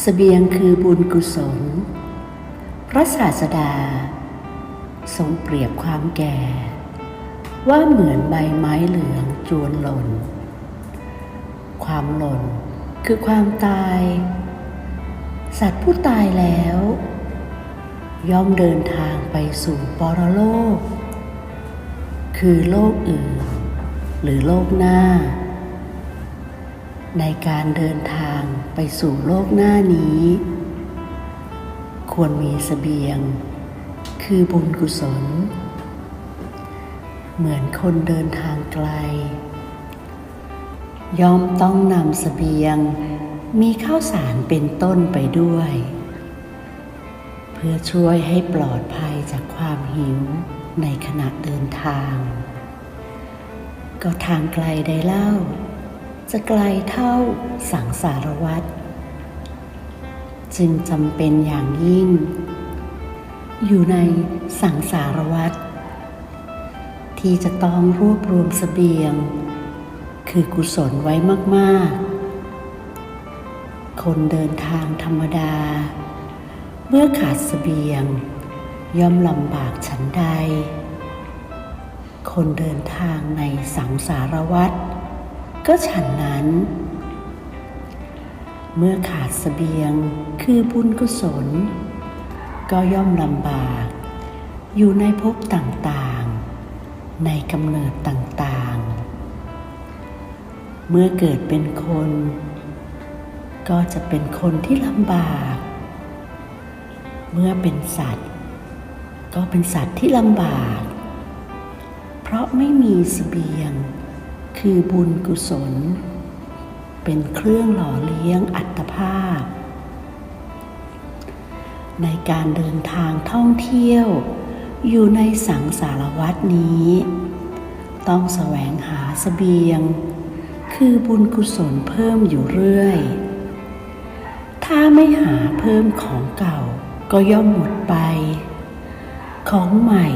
เสบียงคือบุญกุศล พระศาสดา ทรงเปรียบความแก่ ว่าเหมือนใบไม้เหลืองจวนหล่น ความหล่นคือความตาย สัตว์ผู้ตายแล้ว ย่อมเดินทางไปสู่ปรโลก คือโลกอื่น หรือโลกหน้า ในการเดินทางไปสู่โลกหน้านี้ ควรมีเสบียง คือบุญกุศล เหมือนคนเดินทางไกล ย่อมต้องนำเสบียง มีข้าวสารเป็นต้นไปด้วย เพื่อช่วยให้ปลอดภัยจากความหิวในขณะเดินทาง ก็ทางไกลได้เล่า จะไกลเท่าสังสารวัตรจึงจำเป็นอย่างยิ่ง อยู่ในสังสารวัตรที่จะต้องรวบรวมเสบียง คือกุศลไว้มากๆ คนเดินทางธรรมดา เมื่อขาดเสบียง ย่อมลำบากฉันใด คนเดินทางในสังสารวัตร ก็ฉันนั้น เมื่อขาดสเสบียงคือบุญกุศล ก็ย่อมลำบาก อยู่ในภพต่างๆ ในกำเนิดต่างๆ เมื่อเกิดเป็นคน ก็จะเป็นคนที่ลำบาก เมื่อเป็นสัตว์ ก็เป็นสัตว์ที่ลำบาก เพราะไม่มีสเสบียง คือบุญกุศล เป็นเครื่องหล่อเลี้ยงอัตภาพ ในการเดินทางท่องเที่ยว อยู่ในสังสารวัตนี้ ต้องแสวงหาเสบียง คือบุญกุศลเพิ่มอยู่เรื่อย ถ้าไม่หาเพิ่มของเก่าก็ย่อมหมดไป ของใหม่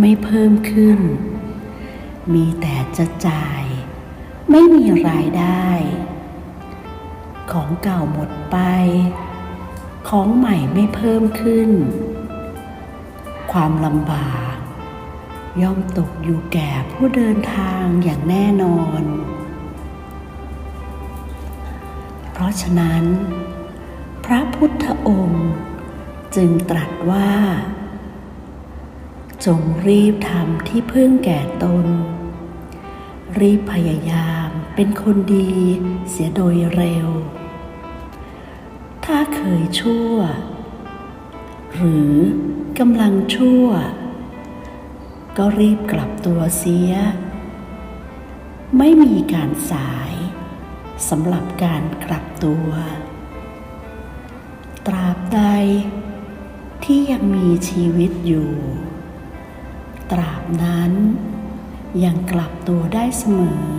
ไม่เพิ่มขึ้น มีแต่จะจ่าย ไม่มีรายได้ ของเก่าหมดไป ของใหม่ไม่เพิ่มขึ้น ความลำบาก ย่อมตกอยู่แก่ผู้เดินทางอย่างแน่นอน เพราะฉะนั้น พระพุทธองค์จึงตรัสว่า จงรีบทำที่พึ่งแก่ตน รีบพยายามเป็นคนดีเสียโดยเร็ว ถ้าเคยชั่ว หรือกำลังชั่ว ก็รีบกลับตัวเสีย ไม่มีการสายสำหรับการกลับตัว ตราบใดที่ยังมีชีวิตอยู่ ตราบนั้น ยังกลับตัวได้เสมอ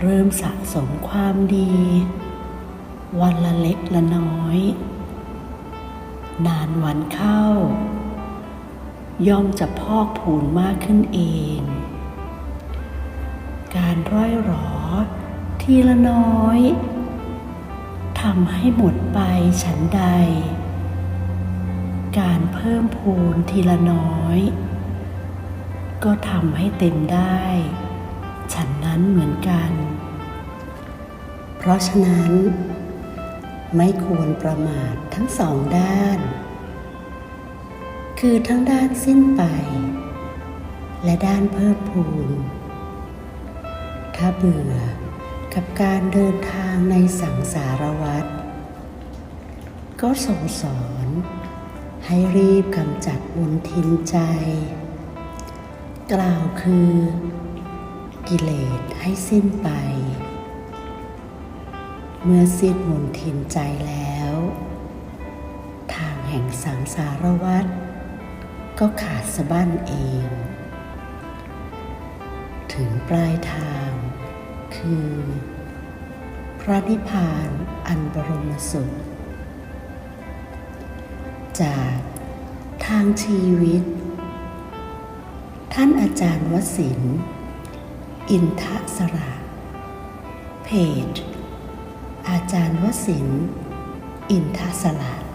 เริ่มสะสมความดี วันละเล็กละน้อย นานวันเข้า ย่อมจะพอกพูนมากขึ้นเอง การร้อยหรอ ทีละน้อยทำให้หมดไปฉันใด การเพิ่มพูนทีละน้อย ก็ทำให้เต็มได้ ฉันนั้นเหมือนกัน เพราะฉะนั้น ไม่ควรประมาททั้งสองด้าน คือทั้งด้านสิ้นไป และด้านเพิ่มพูน ถ้าเบื่อกับการเดินทางในสังสารวัฏก็ส่งสอนให้รีบกำจัดมนทินใจ กล่าวคือ กิเลสให้สิ้นไป เมื่อสิ้นมนทินใจแล้ว ทางแห่งสังสารวัฏก็ขาดสะบั้นเอง ถึงปลายทางคือ พระนิพพานอันบรมสุข จากทางชีวิต ท่านอาจารย์วสิน อินทสระเพจ อาจารย์วสิน อินทศลาด